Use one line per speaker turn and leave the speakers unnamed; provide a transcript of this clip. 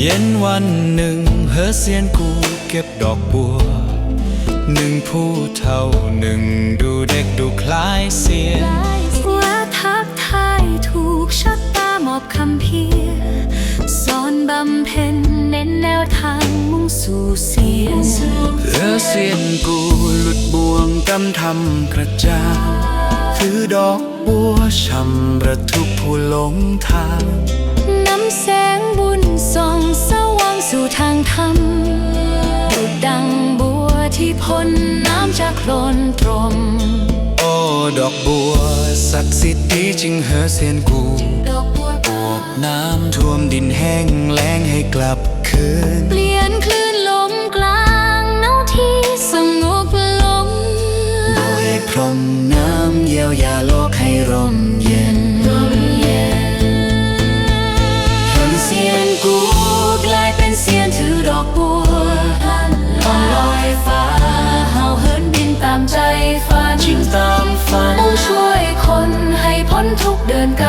เย็นวันหนึ่งเฮอเซียนกูเก็บดอกบัว หนึ่งผู้เท่าหนึ่งดูเด็กดูคล้ายเสียน
ว่าทักทายถูกชะตามอบคำเพียรสอนบำเพ็ญเน้นแนวทางมุ่งสู่เสียง
เออเสียนกูหลุดบ่วงกำทำกระจ่างถือดอกบัวช่ำประทุกผู้หลงทาง
นำแสงบุญ พ้นน้ำจากโคลนตรม
โอ้ดอกบัวศักดิ์สิทธิ์ดีจึงเหอเสียนกูด
อกบัวบ
วกน้ำท่วมดินแห้งแล้งให้กลับคืน เปล
ี่ยนคลื่นลมกลางเนาที่สงบลมด
ยให้พรมน้ำเยียวยาโลกให้ร่มเย็น
เสียนกูกลายเป็นเสียนถือดอกบัว đơn ca